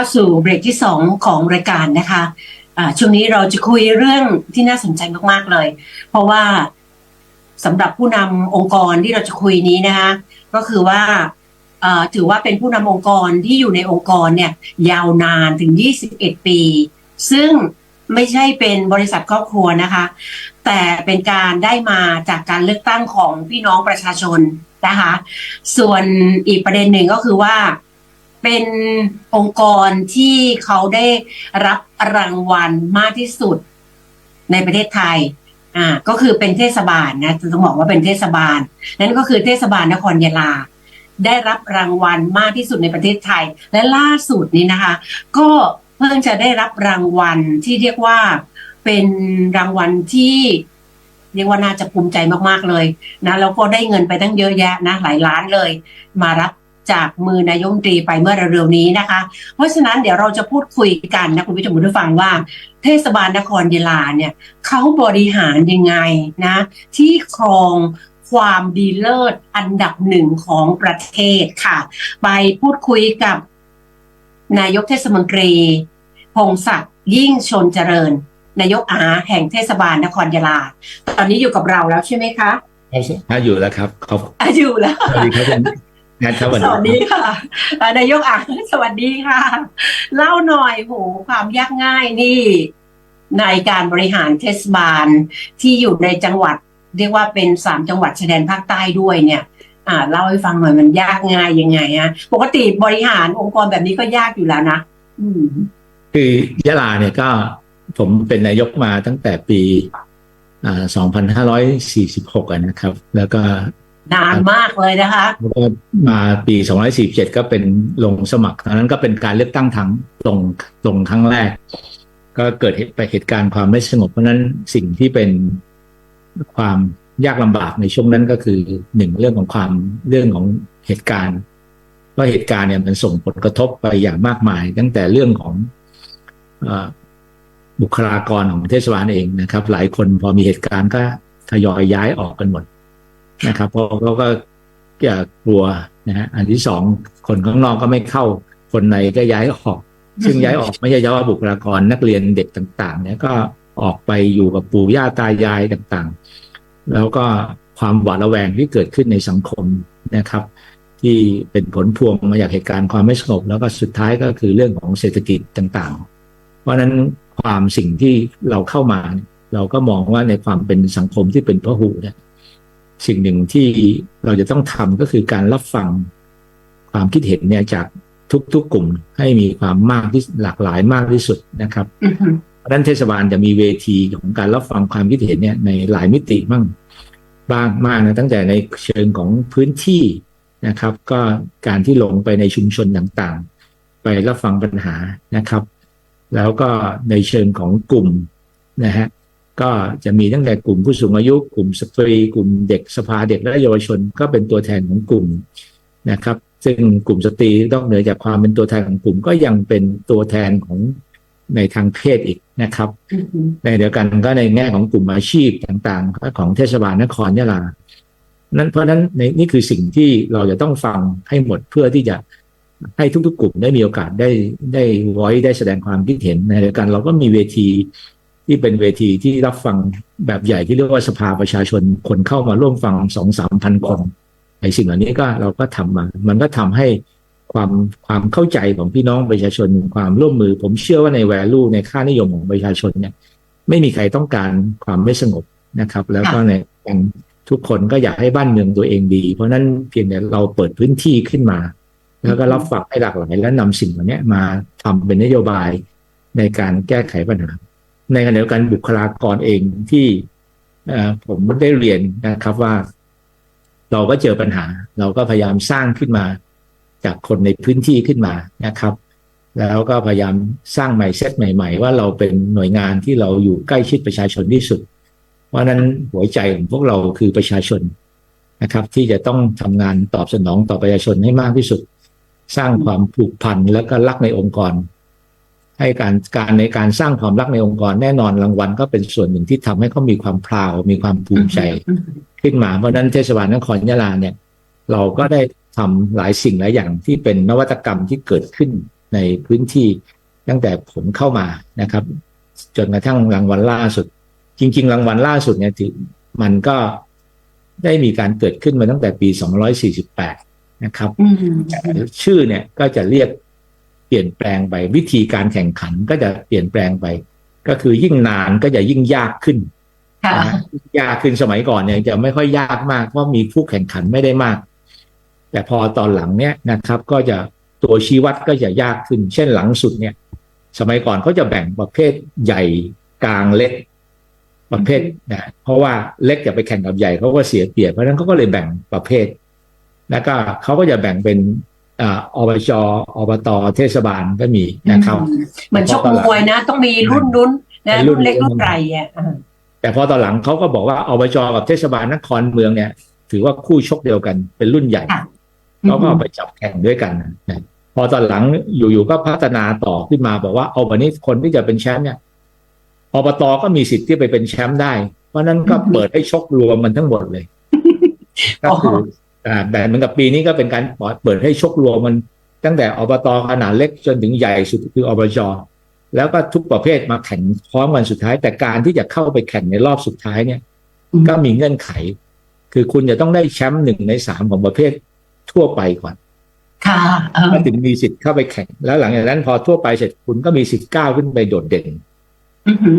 าสู่เบรกที่ 2 ของรายการนะคะอ่าช่วงนี้เราจะคุยเรื่องที่น่าสนใจมากๆเลย เพราะว่าสำหรับผู้นำองค์กรที่เราจะคุยนี้นะคะ ก็คือว่าถือว่าเป็นผู้นำองค์กรที่อยู่ในองค์กรเนี่ยยาวนานถึง 21 ปี ซึ่งไม่ใช่เป็นบริษัทครอบครัวนะคะ แต่เป็นการได้มาจากการเลือกตั้งของพี่น้องประชาชนนะคะ ส่วนอีกประเด็นหนึ่งก็คือว่า เป็นองค์กรที่เขาได้รับรางวัลมากที่สุดในประเทศไทย อ่า ก็คือเป็นเทศบาลนะต้องบอกว่าเป็นเทศบาล นั่นก็คือเทศบาลนครยะลา ได้รับรางวัลมากที่สุดในประเทศไทย และล่าสุดนี้นะคะ ก็เพิ่งจะได้รับรางวัลที่เรียกว่าเป็นรางวัลที่เรียกว่าน่าจะภูมิใจมากๆเลยนะแล้วก็ได้เงินไปตั้งเยอะแยะนะหลายล้านเลย มารับ จากมือนายกรัฐมนตรีไปเมื่อเร็วๆนี้นะคะ เพราะฉะนั้นเดี๋ยวเราจะพูดคุยกันนะคุณผู้ชมคุณผู้ฟังว่า เทศบาลนครยะลาเนี่ยเขาบริหารยังไงนะที่ครองความดีเลิศอันดับหนึ่งของประเทศค่ะ ไปพูดคุยกับ นายกเทศมนตรี พงศักดิ์ยิ่งชนเจริญ นายกอาแห่งเทศบาลนครยะลา ตอนนี้อยู่กับเราแล้วใช่ไหมคะถ้าอยู่แล้วครับขอบอะอยู่แล้วสวัสดีครับ คุณงานครับสวัสดีค่ะอ่านายกอะสวัสดีค่ะ เล่าหน่อยโหความยากง่ายนี่ ในการบริหารเทศบาลที่อยู่ในจังหวัด เรียกว่าเป็นสามจังหวัดชายแดนภาคใต้ด้วยเนี่ย อ่าเล่าให้ฟังหน่อยมันยากง่ายยังไงฮะปกติบริหารองค์กรแบบนี้ก็ยากอยู่แล้วนะอืมคือยะลาเนี่ยก็ผมเป็นนายกมาตั้งแต่ปีอ่า2546อะนะครับ แล้วก็ นานมากเลยนะคะแล้วก็มาปี247 ก็เป็นลงสมัครตอนนั้นก็เป็นการเลือกตั้งทั้งลงลงครั้งแรก ก็เกิดเหตุไปเหตุการณ์ความไม่สงบเพราะนั้นสิ่งที่เป็นความยากลำบากในช่วงนั้นก็คือหนึ่งเรื่องของความเรื่องของเหตุการณ์เพราะเหตุการณ์เนี่ยมันส่งผลกระทบไปอย่างมากมาย ตั้งแต่เรื่องของอบุคลากรของเทศบาลเองนะครับ หลายคนพอมีเหตุการณ์ก็ทยอยย้ายออกกันหมด นะครับ เพราะเขาก็กลัวนะฮะอันที่สองคนข้างนอกก็ไม่เข้า คนในก็ย้ายออก ซึ่งย้ายออกไม่ใช่เฉพาะบุคลากรนักเรียนเด็กต่าง ๆ เนี่ยก็ออกไปอยู่กับปู่ย่าตายายต่างๆ แล้วก็ความหวาดระแวงที่เกิดขึ้นในสังคมนะครับ ที่เป็นผลพวงมาจากเหตุการณ์ความไม่สงบแล้วก็สุดท้ายก็คือเรื่องของเศรษฐกิจต่างๆ เพราะฉะนั้นความสิ่งที่เราเข้ามา เราก็มองว่าในความเป็นสังคมที่เป็นพหุเนี่ย สิ่งหนึ่งที่เราจะต้องทำก็คือการรับฟังความคิดเห็นเนี่ยจากทุกๆกลุ่มให้มีความมากที่หลากหลายมากที่สุดนะครับอือฮึเพราะฉะนั้นเทศบาลจะมีเวทีของการรับฟังความคิดเห็นเนี่ยในหลายมิติบ้างบ้างมากนะตั้งแต่ในเชิงของพื้นที่นะครับ ก็การที่ลงไปในชุมชนต่างๆ ไปรับฟังปัญหานะครับ แล้วก็ในเชิงของกลุ่มนะฮะ ก็จะมีตั้งแต่กลุ่มผู้สูงอายุ กลุ่มสตรี กลุ่มเด็กสภาเด็กและเยาวชน ก็เป็นตัวแทนของกลุ่มนะครับ ซึ่งกลุ่มสตรีต้องเหนือจากความเป็นตัวแทนของกลุ่มก็ยังเป็นตัวแทนของในทางเพศอีกนะครับ ในเดียวกันก็ในแง่ของกลุ่มอาชีพต่างๆ ของเทศบาลนครยะลา นั้นเพราะฉะนั้นในนี่คือสิ่งที่เราจะต้องฟังให้หมดเพื่อที่จะให้ทุกๆ กลุ่มได้มีโอกาสได้ได้ไว้ได้แสดงความคิดเห็นในเดียวกัน เราก็มีเวที ที่เป็นเวทีที่รับฟังแบบใหญ่ที่เรียกว่าสภาประชาชนคนเข้ามาร่วมฟังสองสามพันคนในสิ่งเหล่านี้ก็เราก็ทำมา มันก็ทำให้ความความเข้าใจของพี่น้องประชาชนความร่วมมือ ผมเชื่อว่าใน value ในค่านิยมของประชาชนเนี่ย ไม่มีใครต้องการความไม่สงบนะครับ แล้วก็ในทุกคนก็อยากให้บ้านเมืองตัวเองดี เพราะนั้นเพียงแต่เราเปิดพื้นที่ขึ้นมา แล้วก็รับฟังให้หลากหลายและนำสิ่งเหล่านี้มาทำเป็นนโยบายในการแก้ไขปัญหา ในขณะเดียวกันบุคลากรเองที่ผมได้เรียนนะครับว่า เราก็เจอปัญหา เราก็พยายามสร้างขึ้นมา จากคนในพื้นที่ขึ้นมานะครับ แล้วก็พยายามสร้างใหม่เซตใหม่ ๆ ว่าเราเป็นหน่วยงานที่เราอยู่ใกล้ชิดประชาชนที่สุด เพราะนั้นหัวใจของพวกเราคือประชาชนนะครับ ที่จะต้องทำงานตอบสนองต่อประชาชนให้มากที่สุด สร้างความผูกพันแล้วก็รักในองค์กร ให้การการในการสร้างความรักในองค์กรแน่นอนรางวัลก็เป็นส่วนหนึ่งที่ทำให้เขามีความพราวมีความภูมิใจอือฮึขึ้นมาเพราะฉะนั้นเทศบาลนครยะลาเนี่ย เราก็ได้ทำหลายสิ่งหลายอย่างที่เป็นนวัตกรรมที่เกิดขึ้นในพื้นที่ตั้งแต่ผมเข้ามานะครับ จนกระทั่งรางวัลล่าสุด จริง ๆ รางวัลล่าสุดเนี่ยถือมันก็ได้มีการเกิดขึ้นมาตั้งแต่ปี 248 นะครับอืมชื่อเนี่ยก็จะเรียก เปลี่ยนแปลงไปวิธีการแข่งขันก็จะเปลี่ยนแปลงไป ก็คือยิ่งนานก็จะยิ่งยากขึ้นค่ะนะฮะยากขึ้นสมัยก่อนเนี่ยจะไม่ค่อยยากมากเพราะมีผู้แข่งขันไม่ได้มาก แต่พอตอนหลังเนี่ยนะครับ ก็จะตัวชี้วัดก็จะยากขึ้น เช่นหลังสุดเนี่ย สมัยก่อนเขาจะแบ่งประเภทใหญ่กลางเล็กประเภทนะเพราะว่าเล็กจะไปแข่งกับใหญ่เขาก็เสียเปรียบเพราะฉะนั้นเขาก็เลยแบ่งประเภท แล้วก็เขาก็จะแบ่งเป็น อ่าอบจอบตเทศบาลก็มีนะครับอืมเหมือนชกมวยนะ ต้องมีรุ่นรุ่นนะเป็นรุ่รุ่นนเล็กรุ่นใหญ่อะอ่าแต่พอตอนหลังเขาก็บอกว่าอบจกับเทศบาลนครเมืองเนี่ย ถือว่าคู่ชกเดียวกันเป็นรุ่นใหญ่ค่ะเขาก็เอาไปจับแข่งด้วยกันนะพอตอนหลังอยู่ๆก็พัฒนาต่อขึ้นมาบอกว่าเอาวันนี้คนที่จะเป็นแชมป์เนี่ยอบตก็มีสิทธิ์ที่ไปเป็นแชมป์ได้ เพราะฉะนั้นก็เปิดให้ชกรวมมันทั้งหมดเลยก็คืออ่า แบบเหมือนกับปีนี้ก็เป็นการเปิดให้ชกรวมมันตั้งแต่อบตขนาดเล็กจนถึงใหญ่สุดคืออบจแล้วก็ทุกประเภทมาแข่งพร้อมกันสุดท้าย แต่การที่จะเข้าไปแข่งในรอบสุดท้ายเนี่ยอืมก็มีเงื่อนไข คือคุณจะต้องได้แชมป์หนึ่งในสามของประเภททั่วไปก่อนค่ะเออก็ถึงมีสิทธิ์เข้าไปแข่ง แล้วหลังจากนั้นพอทั่วไปเสร็จคุณก็มีสิทธิ์ก้าวขึ้นไปโดดเด่นอือหือ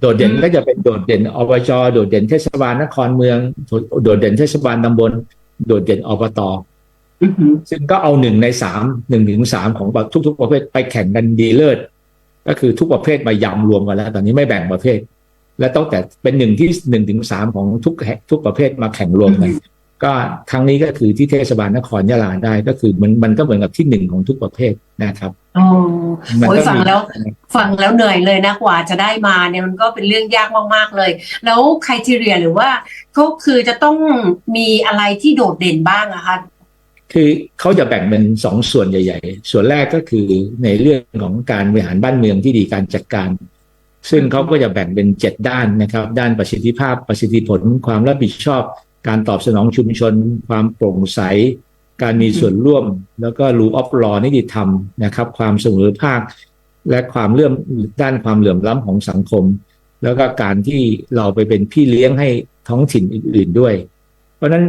โดดเด่นอืมก็จะเป็นโดดเด่นอบจโดดเด่นเทศบาลนครเมือง โดดเด่นเทศบาลตำบล โดดเด่นอบตอือหือซึ่งก็เอาหนึ่งในสามหนึ่งถึงสามของทุก ๆ ประเภทไปแข่งกันดีเลิศก็คือทุกประเภทมายำรวมกันแล้ว ตอนนี้ไม่แบ่งประเภท และต้องแต่เป็นหนึ่งที่หนึ่งถึงสามของทุกแห่งทุกประเภทมาแข่งรวมกันก็ครั้งนี้ก็คือที่เทศบาลนครยะลาได้ก็คือมันมันก็เหมือนกับที่หนึ่งของทุกประเภทนะครับโอ้มัน โอ้ยก็ฟังมีแล้วฟังแล้วเหนื่อยเลยนะกว่าจะได้มาเนี่ยมันก็เป็นเรื่องยากมากๆเลย แล้วใครทีเรียหรือว่าก็คือจะต้องมีอะไรที่โดดเด่นบ้างอะคะคือเขาจะแบ่งเป็นสองส่วนใหญ่ ๆ ส่วนแรกก็คือในเรื่องของการบริหารบ้านเมืองที่ดีการจัดการ ซึ่งเขาก็จะแบ่งเป็นเจ็ดด้านนะครับ ด้านประสิทธิภาพประสิทธิผล ความรับผิดชอบ การตอบสนองชุมชน ความโปร่งใส การมีส่วนร่วมแล้วก็รูออฟลอนิติธรรมนะครับ ความเสมอภาค และความเลื่อมด้านความเหลื่อมล้ำของสังคม แล้วก็การที่เราไปเป็นพี่เลี้ยงให้ท้องถิ่นอื่น ๆด้วย เพราะฉะนั้น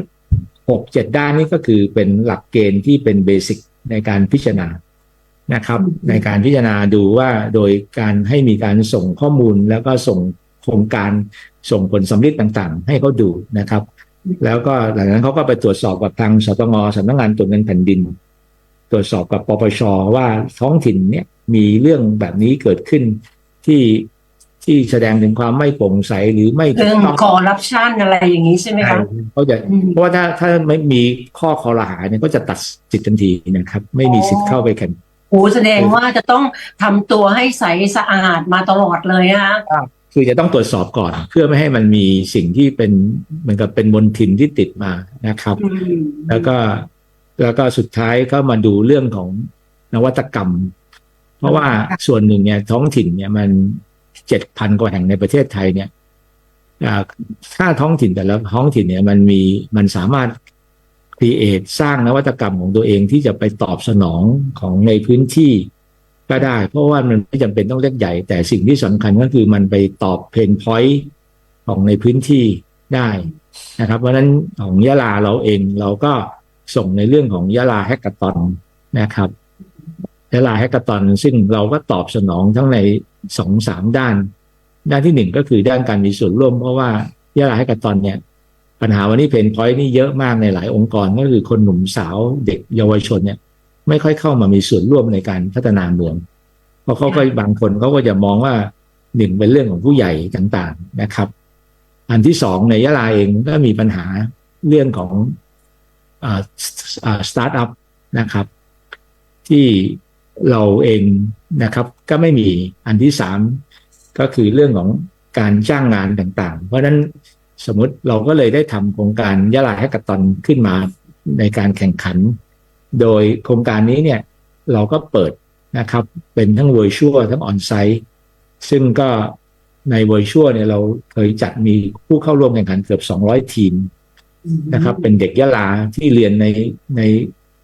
หกเจ็ดด้านนี้ก็คือเป็นหลักเกณฑ์ที่เป็นเบสิกในการพิจารณานะครับในการพิจารณาดูว่าโดยการให้มีการส่งข้อมูลแล้วก็ส่งโครงการส่งผลสำลิดต่างๆ ให้เขาดูนะครับ แล้วก็หลังจากนั้นเขาก็ไปตรวจสอบกับทางสตงสำนักงานตรวจเงินแผ่นดิน ตรวจสอบกับปปชว่าท้องถิ่นเนี่ยมีเรื่องแบบนี้เกิดขึ้นที่ที่แสดงถึงความไม่โปร่งใสหรือไม่ถูเรื่กองต้องคอร์รัปชันอะไรอย่างนี้ใช่ไหมคะเขาจะอืมเพราะว่าถ้าถ้าไม่มีข้อคอรหาเนี่ยก็จะตัดสิทธิ์ทันทีนะครับ ไม่มีสิทธิ์เข้าไปแข่งโอ้แสดงว่าจะต้องทำตัวให้ใสสะอาดมาตลอดเลยนะคะ คือจะต้องตรวจสอบก่อน เพื่อไม่ให้มันมีสิ่งที่เป็นเหมือนกับเป็นมลทินที่ติดมานะครับอืมแล้วก็แล้วก็สุดท้ายก็มาดูเรื่องของนวัตกรรม เพราะว่าส่วนหนึ่งเนี่ยท้องถิ่นเนี่ยมันเจ็ดพันกว่าแห่งในประเทศไทยเนี่ยอ่าถ้าท้องถิ่นแต่ละท้องถิ่นเนี่ยมันมีมันสามารถ create สร้างนวัตกรรมของตัวเองที่จะไปตอบสนองของในพื้นที่ ก็ได้ เพราะว่ามันไม่จำเป็นต้องเล็กใหญ่ แต่สิ่งที่สำคัญก็คือมันไปตอบเพนพอยต์ของในพื้นที่ได้นะครับเพราะฉะนั้นของยะลาเราเองเราก็ส่งในเรื่องของยะลาแฮกเกอร์ตอนนะครับยะลาแฮกเกอร์ตอนซึ่งเราก็ตอบสนองทั้งในสองสามด้าน ด้านที่หนึ่งก็คือด้านการมีส่วนร่วม เพราะว่ายะลาแฮกเกอร์ตอนเนี่ยปัญหาวันนี้เพนพอยต์นี่เยอะมากในหลายองค์กรก็คือคนหนุ่มสาวเด็กเยาวชนเนี่ย ไม่ค่อยเข้ามามีส่วนร่วมในการพัฒนาเมืองเพราะเขาก็บางคนเขาก็จะมองว่าหนึ่งเป็นเรื่องของผู้ใหญ่ต่างๆนะครับ อันที่สองในยะลาเองก็มีปัญหาเรื่องของอ่าอ่าสตาร์ทอัพนะครับ ที่เราเองนะครับ ก็ไม่มีอันที่สามก็คือเรื่องของการจ้างงานต่างๆ เพราะฉะนั้นสมมติเราก็เลยได้ทำโครงการยะลาแฮกเกอร์ตอนขึ้นมาในการแข่งขัน โดยโครงการนี้เนี่ยเราก็เปิดนะครับเป็นทั้ง Virtual ทั้ง On-Site ซึ่งก็ใน Virtual เนี่ยเราเคยจัดมีผู้เข้าร่วมแข่งขันเกือบ 200 ทีมนะครับ เป็นเด็กยะลาที่เรียนในใน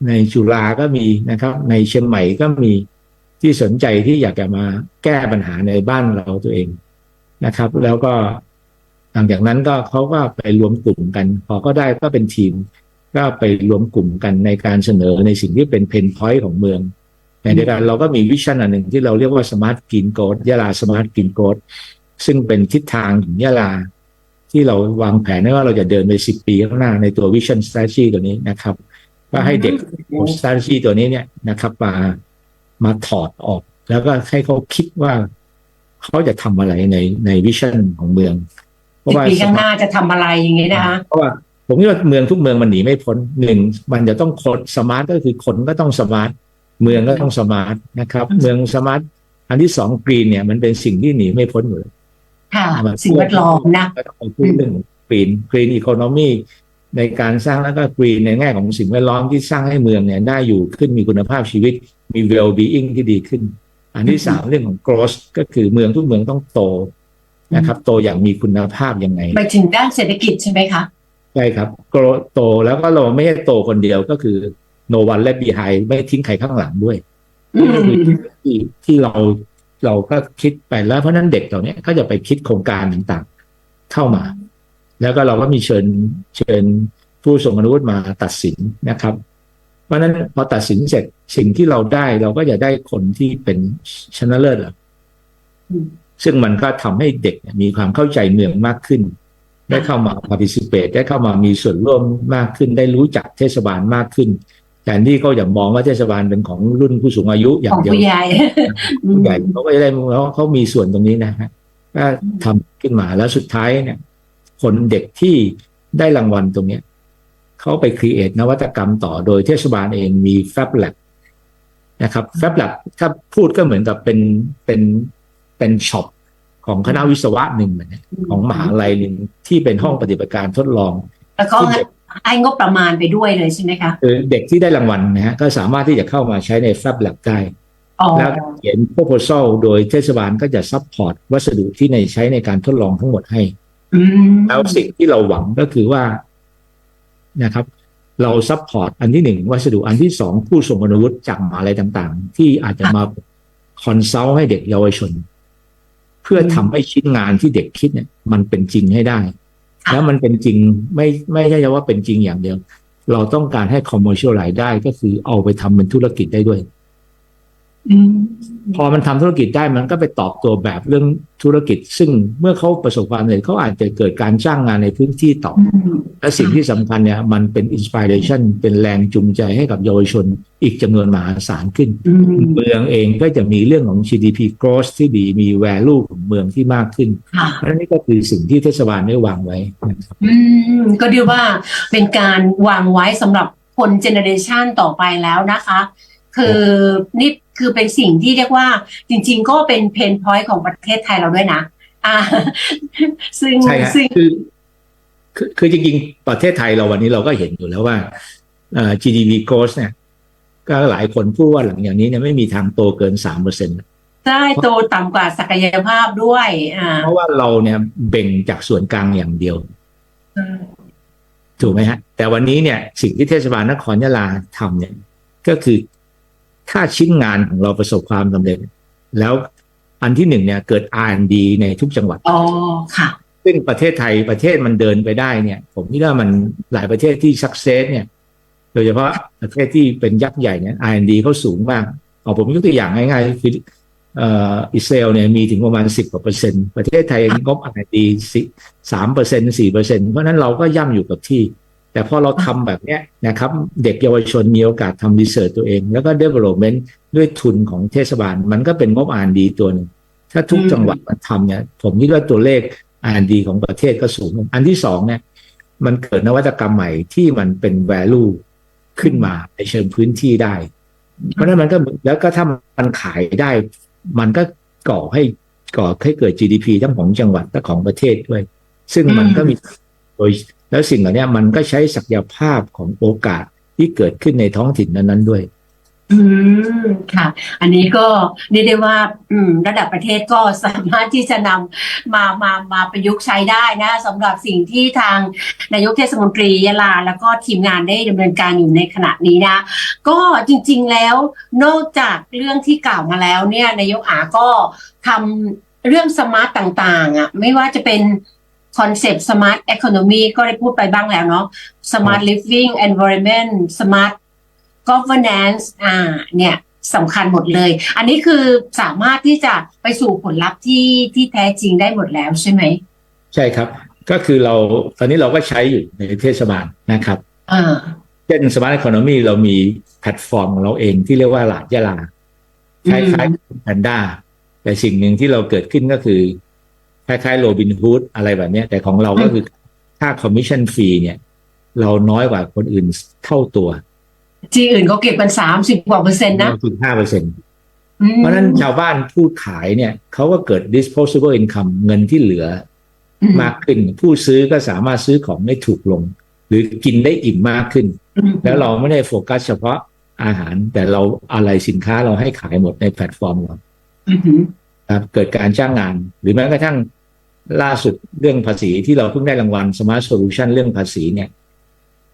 ในจุฬาก็มีนะครับ ในเชียงใหม่ก็มีที่สนใจที่อยากจะมาแก้ปัญหาในบ้านเราตัวเองนะครับ แล้วก็หลังจากนั้นก็เขาก็ไปรวมกลุ่มกัน พอก็ได้ก็เป็นทีม ก็ไปรวมกลุ่มกันในการเสนอในสิ่งที่เป็นเพนพอยต์ของเมืองในเดียวกันเราก็มีวิชั่นอันหนึ่งที่เราเรียกว่าสมาร์ทกินโกดยะลาสมาร์ทกินโกดซึ่งเป็นทิศทางของยะลา ที่เราวางแผนไว้ว่าเราจะเดินไปสิบปีข้างหน้าในตัววิชั่น strategy ตัวนี้นะครับก็ให้เด็ก strategy ตัวนี้เนี่ยนะครับ มามาถอดออก แล้วก็ให้เขาคิดว่าเขาจะทำอะไรในในวิชั่นของเมือง เพราะสิบว่าปีข้างหน้าจะทำอะไรอย่างนี้นะคะเพราะว่า ผมคิดว่าเมืองทุกเมืองมันหนีไม่พ้นหนึ่งมันจะต้องคนสมาร์ทก็คือคนก็ต้องสมาร์ทเมืองก็ต้องสมาร์ทนะครับอืมเมืองสมาร์ทอันที่สองกรีนเนี่ยมันเป็นสิ่งที่หนีไม่พ้นอยู่แล้วค่ะสิ่งแวดล้อมนะก็ต้องพูดเรื่องกรีนกรีนอีโคโนมีในการสร้างแล้วก็กรีนในแง่ของสิ่งแวดล้อมที่สร้างให้เมืองเนี่ยได้อยู่ขึ้นมีคุณภาพชีวิต มี well being ที่ดีขึ้น อันที่สามเรื่องของ growth ก็คือเมืองทุกเมืองต้องโตนะครับ โตอย่างมีคุณภาพยังไงไปถึงด้านเศรษฐกิจใช่ไหมคะ ใช่ครับโกรโตแล้วก็เราไม่ใช่โตคนเดียวก็คือ no one left behind ไม่ทิ้งใครข้างหลังด้วยอืมที่ที่เราเราก็คิดไปแล้วเพราะฉะนั้นเด็กเหล่านี้ก็จะไปคิดโครงการต่างๆเข้ามา แล้วก็เราก็มีเชิญเชิญผู้ทรงคุณวุฒิมาตัดสินนะครับ เพราะฉะนั้นพอตัดสินเสร็จสิ่งที่เราได้เราก็จะได้คนที่เป็นชนะเลิศล่ะอืมซึ่งมันก็ทำให้เด็กเนี่ยมีความเข้าใจเมืองมากขึ้น ได้เข้ามา participate ได้เข้ามามีส่วนร่วมมากขึ้น ได้รู้จักเทศบาลมากขึ้นแทนที่เขาอย่ามองว่าเทศบาลเป็นของรุ่นผู้สูงอายุอขย่าองงเดียวผู้ใหญ่ผู้ใหญ่เขาก็จะได้รู้ว่าเขามีส่วนตรงนี้นะฮะก็ทำขึ้นมาแล้วสุดท้ายเนี่ยคนเด็กที่ได้รางวัลตรงเนี้ยเขาไปครีเอทนวัตกรรมต่อโดยเทศบาลเองมี Fab Lab นะครับ Fab Lab ถ้าพูดก็เหมือนกับเป็นเป็นเป็นช็อป ของคณะวิศวะหนึ่งเหมือนกันของมหาลัยหนึ่งที่เป็นห้องปฏิบัติการทดลอง แล้วก็ให้งบประมาณไปด้วยเลยใช่ไหมคะคือเด็กที่ได้รางวัลนะฮะก็สามารถที่จะเข้ามาใช้ใน Fab Lab ได้อ๋อแล้วเขียน proposal โดยเทศบาลก็จะซัพพอร์ตวัสดุที่ในใช้ในการทดลองทั้งหมดให้อืมแล้วสิ่งที่เราหวังก็คือว่านะครับ เราซัพพอร์ตอันที่หนึ่งวัสดุอันที่สองผู้ทรงคุณวุฒิจากมหาลัยต่าง ๆ ที่อาจจะมาคอนซัลท์ให้เด็กเยาวชน เพื่อทำให้ชิ้นงานที่เด็กคิดเนี่ย มันเป็นจริงให้ได้ แล้วมันเป็นจริงไม่ไม่ใช่ว่าเป็นจริงอย่างเดียว เราต้องการให้ commercial รายได้ก็คือเอาไปทำเป็นธุรกิจได้ด้วยอืม พอมันทำธุรกิจได้มันก็ไปตอบตัวแบบเรื่องธุรกิจ ซึ่งเมื่อเขาประสบความสำเร็จเขาอาจจะเกิดการจ้างงานในพื้นที่ต่ออืมและสิ่งที่สำคัญเนี่ยมันเป็นอินสปิเรชันเป็นแรงจูงใจให้กับเยาวชนอีกจำนวนมหาศาลขึ้นอืมเมืองเองก็จะมีเรื่องของ GDP growth ที่ดีมี value ของเมืองที่มากขึ้นค่ะเพราะฉะนั้นนี่ก็คือสิ่งที่เทศบาลได้วางไว้นะครับอืมก็เรียกว่าเป็นการวางไว้สำหรับคนเจเนอเรชันต่อไปแล้วนะคะ คือนี่ คือเป็นสิ่งที่เรียกว่าจริง ๆ ก็เป็นเพนพอยต์ของประเทศไทยเราด้วยนะอ่าซึ่งใช่ฮะซึ่งคือคือคือจริงๆ ประเทศไทยเราวันนี้เราก็เห็นอยู่แล้วว่าเอ่อ GDP growth เนี่ย ก็หลายคนพูดว่าหลังอย่างนี้เนี่ยไม่มีทางโตเกินสามเปอร์เซ็นต์ได้โตต่ำกว่าศักยภาพด้วยอ่าเพราะว่าเราเนี่ยเบ่งจากส่วนกลางอย่างเดียวถูกไหมฮะ แต่วันนี้เนี่ยสิ่งที่เทศบาลนครยะลาทำเนี่ย ก็คือ ถ้าชิ้นงานของเราประสบความสำเร็จ แล้วอันที่หนึ่งเนี่ยเกิด R&D ในทุกจังหวัดอ๋อค่ะ ซึ่งประเทศไทยประเทศมันเดินไปได้เนี่ย ผมคิดว่ามันหลายประเทศที่สักเซสเนี่ยโดยเฉพาะประเทศที่เป็นยักษ์ใหญ่เนี่ย R&D เขาสูงมากเอาผมยกตัวอย่างง่ายๆคือเอ่ออิสราเอลเนี่ยมีถึงประมาณสิบกว่าเปอร์เซ็นต์ประเทศไทยงบ R&D สามเปอร์เซ็นต์สี่เปอร์เซ็นต์เพราะฉะนั้นเราก็ย่ำอยู่กับที่ แต่พอเราทำแบบนี้นะครับ เด็กเยาวชนมีโอกาสทำรีเสิร์ชตัวเอง แล้วก็ development ด้วยทุนของเทศบาล มันก็เป็นงบ R&D ตัวหนึ่งถ้าทุกจังหวัดมันทำเนี่ยผมคิดว่าตัวเลข R&D ของประเทศก็สูง อันที่สองเนี่ย มันเกิดนวัตกรรมใหม่ที่มันเป็น value ขึ้นมาในเชิงพื้นที่ได้ เพราะฉะนั้นมันก็แล้วก็ถ้ามันขายได้ มันก็ก่อให้ก่อให้เกิด GDP ทั้งของจังหวัดและของประเทศด้วย ซึ่งมันก็มีโดย แล้วสิ่งเหล่านี้มันก็ใช้ศักยภาพของโอกาสที่เกิดขึ้นในท้องถิ่นนั้นๆด้วย อืมค่ะ อันนี้ก็เรียกได้ว่า อืม ระดับประเทศก็สามารถที่จะนำมามามาประยุกต์ใช้ได้นะสำหรับสิ่งที่ทางนายกเทศมนตรียะลา แล้วก็ทีมงานได้ดำเนินการอยู่ในขณะนี้นะ ก็จริง ๆแล้วนอกจากเรื่องที่กล่าวมาแล้วเนี่ยนายกอาก็ทำเรื่องสมาร์ตต่าง ๆอะไม่ว่าจะเป็น คอนเซปต์ smart economy ก็ได้พูดไปบ้างแล้วเนาะ smart living environment smart governance อ่า เนี่ยสำคัญหมดเลย อันนี้คือสามารถที่จะไปสู่ผลลัพธ์ที่ที่แท้จริงได้หมดแล้วใช่ไหม ใช่ครับ ก็คือเราตอนนี้เราก็ใช้อยู่ในเทศบาลนะครับอ่าเช่น Smart Economy เรามีแพลตฟอร์มของเราเองที่เรียกว่าหลาดยะลาคล้ายๆแพนด้าแต่สิ่งหนึ่งที่เราเกิดขึ้นก็คือ คล้ายๆโรบินฮูดอะไรแบบเนี้ยแต่ของเราก็คือค่าคอมมิชชั่นฟรีเนี่ย เราน้อยกว่าคนอื่นเท่าตัว ที่อื่นเขาเก็บกันสามสิบกว่าเปอร์เซ็นต์นะเราคือห้าเปอร์เซ็นต์อืมเพราะฉะนั้นชาวบ้านผู้ขายเนี่ยเขาก็เกิด disposable income เงินที่เหลืออืมากขึ้น ผู้ซื้อก็สามารถซื้อของได้ถูกลง หรือกินได้อิ่มมากขึ้นอืมแล้วเราไม่ได้โฟกัสเฉพาะอาหารแต่เราอะไรสินค้าเราให้ขายหมดในแพลตฟอร์มเราอืมครับ เกิดการจ้างงาน หรือแม้กระทั่งล่าสุดเรื่องภาษีที่เราเพิ่งได้รางวัล Smart Solution เรื่องภาษีเนี่ย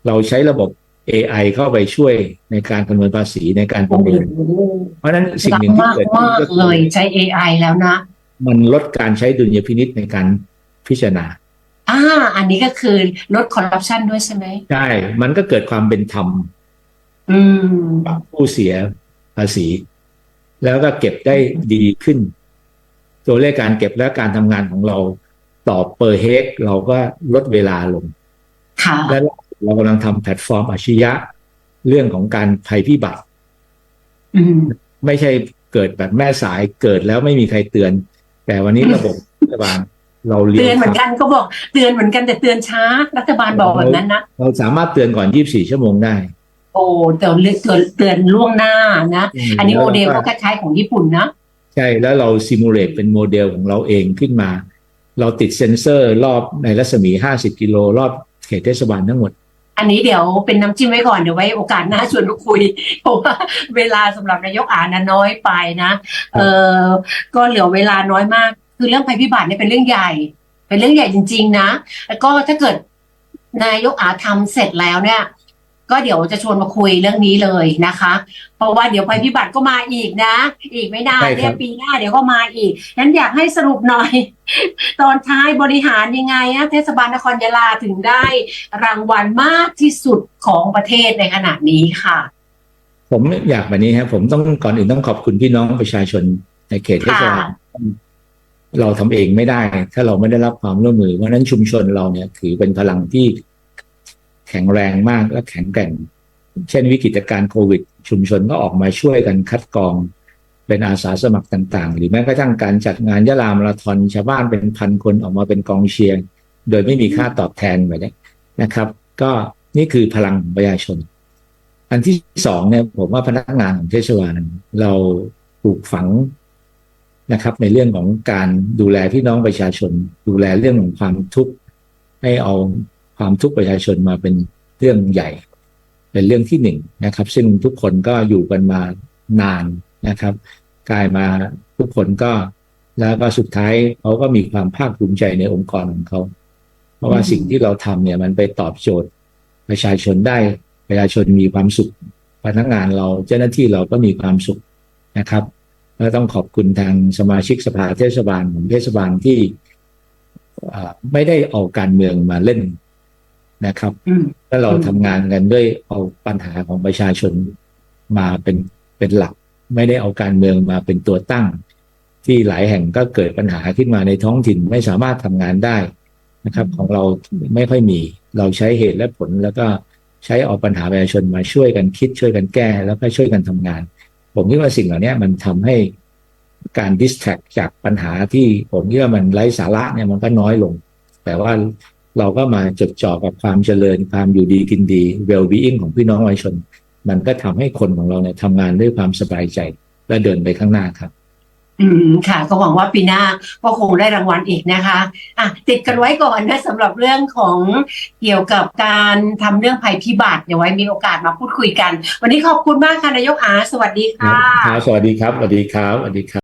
เราใช้ระบบ AI เข้าไปช่วยในการคำนวณภาษีในการปโอ้ระโหเมินเพราะฉะนั้นสิ่งหนึ่งที่มากเกิดขึ้นมากก็เลคืยอใช้ AI แล้วนะ มันลดการใช้ดุลยพินิษในการพิจารณาอ่าอันนี้ก็คือลดคอร์รัปชันด้วยใช่ไหมใช่ มันก็เกิดความเป็นธรรมอืมกับผู้เสียภาษี แล้วก็เก็บได้ดีขึ้น ตัวเลขการเก็บและการทำงานของเราต่อเปอร์เฮกเราก็ลดเวลาลงค่ะและเรากำลังทำแพลตฟอร์มอาชียะ เรื่องของการภัยพิบัติอืมไม่ใช่เกิดแบบแม่สายเกิดแล้วไม่มีใครเตือน แต่วันนี้ระบบรัฐบาลเราเรียเตือนนเหมือนกันก็บอกเตือนเหมือนกันแต่เตือนช้า รัฐบาลบอกแบบนั้นนะเราสามารถเตือนก่อน 24 ชั่วโมงได้ โอ้แต่เตือนเตือนล่วงหน้านะ อันนี้โมเดลก็คล้ายๆของญี่ปุ่นนะ ใช่แล้วเราซิมูเลตเป็นโมเดลของเราเองขึ้นมา เราติดเซ็นเซอร์รอบในรัศมี 50 กิโลรอบเขตเทศบาลทั้งหมด อันนี้เดี๋ยวเป็นน้ำจิ้มไว้ก่อน เดี๋ยวไว้โอกาสหน้าชวนมาคุย เพราะว่าเวลาสำหรับนายกอ่านนะน้อยไปนะเออก็เหลือเวลาน้อยมาก คือเรื่องภัยพิบัติเนี่ยเป็นเรื่องใหญ่ เป็นเรื่องใหญ่จริง ๆ นะ แล้วก็ถ้าเกิดนายกอาทำเสร็จแล้วเนี่ย ก็เดี๋ยวจะชวนมาคุยเรื่องนี้เลยนะคะ เพราะว่าเดี๋ยวภัยพิบัติก็มาอีกนะ อีกไม่นานใช่ครัเนี่ยบปีหน้าเดี๋ยวก็มาอีกนั้นอยากให้สรุปหน่อย ตอนท้ายบริหารยังไงอะเทศบาลนครยะลาถึงได้รางวัลมากที่สุดของประเทศในขณะนี้ค่ะ ผมอยากแบบนี้ครับผมต้องก่อนอื่นต้องขอบคุณพี่น้องประชาชนในเขตเทศบาลเราทำเองไม่ได้ ถ้าเราไม่ได้รับความร่วมมือเพราะฉะนั้นชุมชนเราเนี่ยถือเป็นพลังที่ แข็งแรงมากและแข็งแกร่ง เช่นวิกฤตการโควิด ชุมชนก็ออกมาช่วยกันคัดกรอง เป็นอาสาสมัครต่างๆ หรือแม้กระทั่งการจัดงานยะลามาราธอนชาวบ้านเป็นพันคนออกมาเป็นกองเชียร์โดยไม่มีค่าตอบแทนแบบนี้นะครับ ก็นี่คือพลังประชาชน อันที่สองเนี่ยผมว่าพนักงานของเทศบาลเราปลูกฝังนะครับ ในเรื่องของการดูแลพี่น้องประชาชน ดูแลเรื่องของความทุกข์ให้เอา ความทุกข์ประชาชนมาเป็นเรื่องใหญ่ เป็นเรื่องที่หนึ่งนะครับ ซึ่งทุกคนก็อยู่กันมานานนะครับกลายมาทุกคนก็แล้วก็สุดท้ายเขาก็มีความภาคภูมิใจในองค์กรของเขาเพราะว่าสิ่งที่เราทำเนี่ยมันไปตอบโจทย์ประชาชนได้ประชาชนมีความสุข พนักงานเราเจ้าหน้าที่เราก็มีความสุขนะครับแล้วต้องขอบคุณทางสมาชิกสภาเทศบาลของเทศบาลที่ไม่ได้เอาการเมืองมาเล่น นะครับอืมถ้าเราอืมทำงานกันด้วยเอาปัญหาของประชาชนมาเป็นเป็นหลัก ไม่ได้เอาการเมืองมาเป็นตัวตั้ง ที่หลายแห่งก็เกิดปัญหาขึ้นมาในท้องถิ่นไม่สามารถทำงานได้นะครับ ของเราไม่ค่อยมี เราใช้เหตุและผลแล้วก็ใช้เอาปัญหาประชาชนมาช่วยกันคิดช่วยกันแก้ แล้วก็ช่วยกันทำงาน ผมคิดว่าสิ่งเหล่านี้มันทำให้การดิสแท c จากปัญหาที่ผมคิดว่ามันไร้สาระเนี่ยมันก็น้อยลง แต่ว่า เราก็มาจดจ่อกับความเจริญความอยู่ดีกินดี well being ของพี่น้องประชาชน มันก็ทำให้คนของเราเนี่ยทำงานด้วยความสบายใจ และเดินไปข้างหน้าครับ อืมค่ะ ก็หวังว่าปีหน้าก็คงได้รางวัลอีกนะคะอะติดกันไว้ก่อนนะสำหรับเรื่องของเกี่ยวกับการทำเรื่องภัยพิบัติเดี๋ยวไว้มีโอกาสมาพูดคุยกัน วันนี้ขอบคุณมากค่ะนายกอาสวัสดีค่ะครับสวัสดีครับสวัสดีครับสวัสดีครับ